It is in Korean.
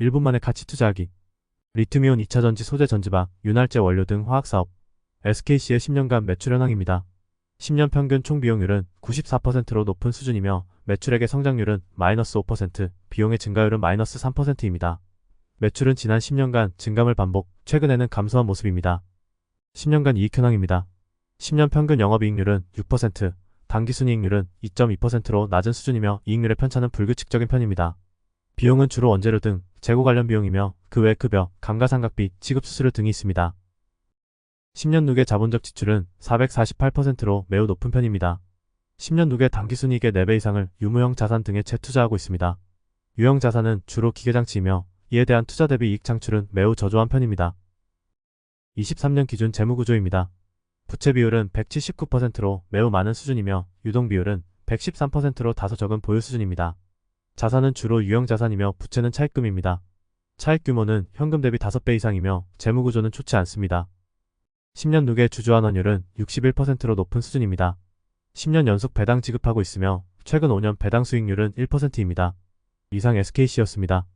1분 만에 가치 투자하기. 리튬이온 2차전지 소재 전지박, 윤활제 원료 등 화학사업. SKC의 10년간 매출 현황입니다. 10년 평균 총 비용률은 94%로 높은 수준이며 매출액의 성장률은 마이너스 5%, 비용의 증가율은 마이너스 3%입니다. 매출은 지난 10년간 증감을 반복, 최근에는 감소한 모습입니다. 10년간 이익 현황입니다. 10년 평균 영업이익률은 6%, 당기순이익률은 2.2%로 낮은 수준이며 이익률의 편차는 불규칙적인 편입니다. 비용은 주로 원재료 등 재고 관련 비용이며 그 외 급여, 감가상각비, 지급 수수료 등이 있습니다. 10년 누계 자본적 지출은 448%로 매우 높은 편입니다. 10년 누계 당기순이익의 4배 이상을 유무형 자산 등에 재투자하고 있습니다. 유형 자산은 주로 기계장치이며 이에 대한 투자 대비 이익 창출은 매우 저조한 편입니다. 23년 기준 재무구조입니다. 부채 비율은 179%로 매우 많은 수준이며 유동 비율은 113%로 다소 적은 보유 수준입니다. 자산은 주로 유형 자산이며 부채는 차입금입니다. 차입 규모는 현금 대비 5배 이상이며 재무구조는 좋지 않습니다. 10년 누계 주주환 원율은 61%로 높은 수준입니다. 10년 연속 배당 지급하고 있으며 최근 5년 배당 수익률은 1%입니다. 이상 SKC였습니다.